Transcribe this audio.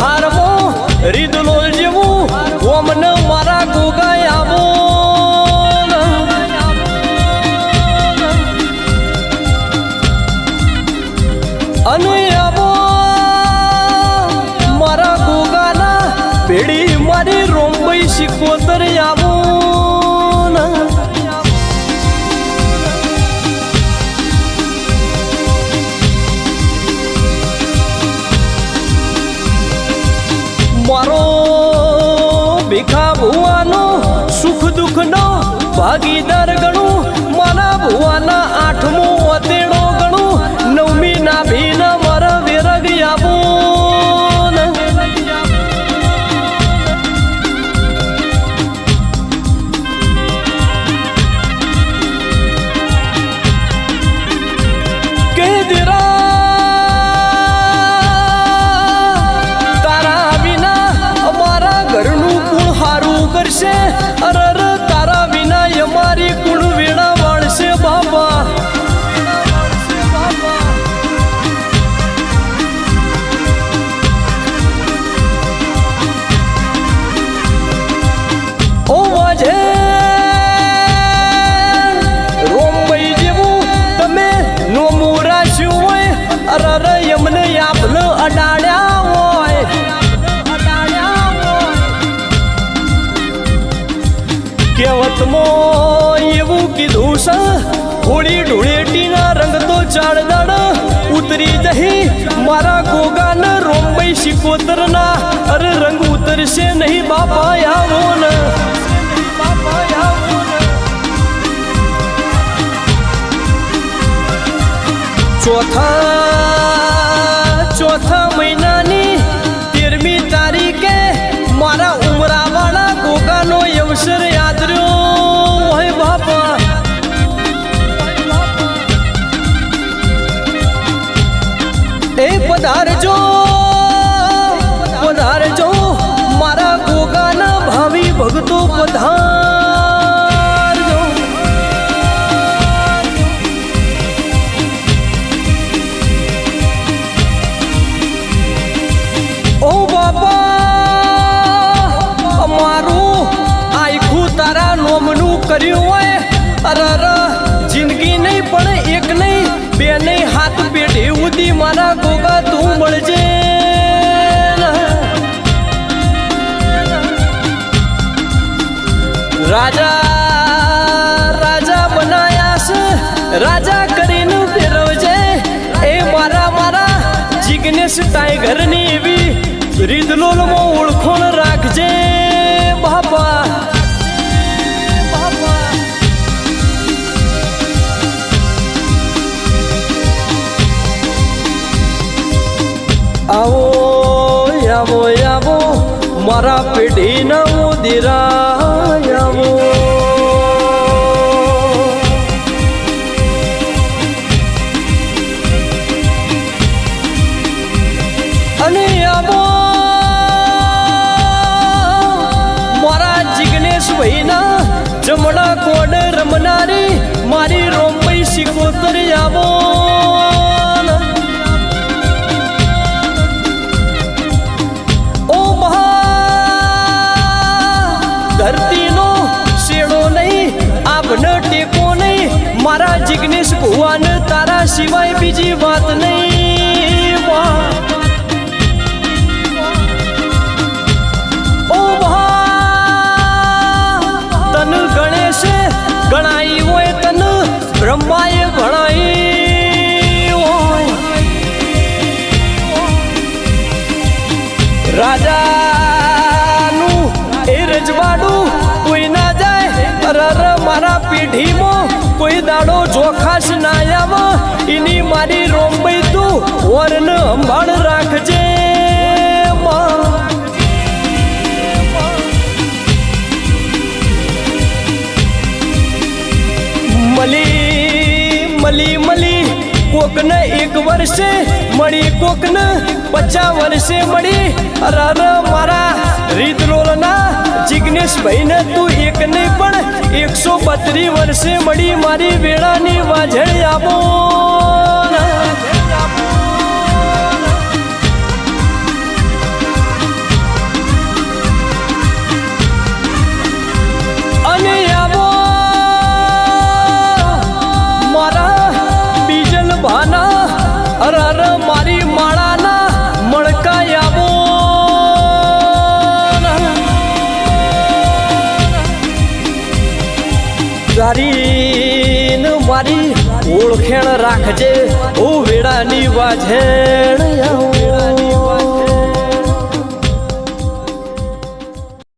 મોર રીદલો જેવું ઓમને મારા ગોગાય આવો અને આવો, મારા ગોગાના પેઢી મારી રોમબઈ શીખોતર આવો. ભીખા ભુવાનું સુખ દુઃખનો ભાગીદાર ગણું મારા ભુવાના કહેવતમાં એવું કીધું છે? હોળી ધૂળેટીના રંગ તો ચાળ દાડ ઉતરી જહી. મારા ગોગાન રોમબઈ શિકોતરના. અરે રંગ ઉતરશે નહીં બાપા, આવો ને. ચોથા ભક્તો પધારજો ઓ બાપા, અમારું આખું તારા નોમનું કર્યું હોય. અરર જિંદગી નહીં પણ એક નહીં, બે નહીં, હાથ પેઢી ઉદી મારા ગોગા રાજા રાજા બનાયા છે રાજા કરીને ફેરવજે. એ મારા મારા જિગ્નેશ ટાઈગરની એવી રીદલોલમાં ઓળખોણ રાખજે, બાપા. આવો આવો આવો, મારા પેઢીના ઉદિરા. જિગ્નેશ જમણા કોડ રમનારી, મારી રોમપઈ શિકોતર આવો. ઓ ધરતીનો શેડો નહીં, આપને ટેકો નહીં, મારા જિગ્નેશ ભુવાન, તારા સિવાય બીજી વાત નહીં. મારા પેઢીમાં કોઈ દાડો જોખાશ ના આવે એની મારી રોંબઈ તું વરન અંબાળ રાખજે. મલી મલી મલી, કોકને એક વર્ષે મળી, કોકને પચાસ વર્ષે મળી અરર મારા રીતરોલના જિગ્નેશ ભાઈને તું એક બત્રી વર્ષે મળી મારી વેળાની વાજળી આપો મારા બીજલ ભાના અરાર ન મારી ઓળખેણ રાખજે ઓ વેડાની વાજેણ આવું.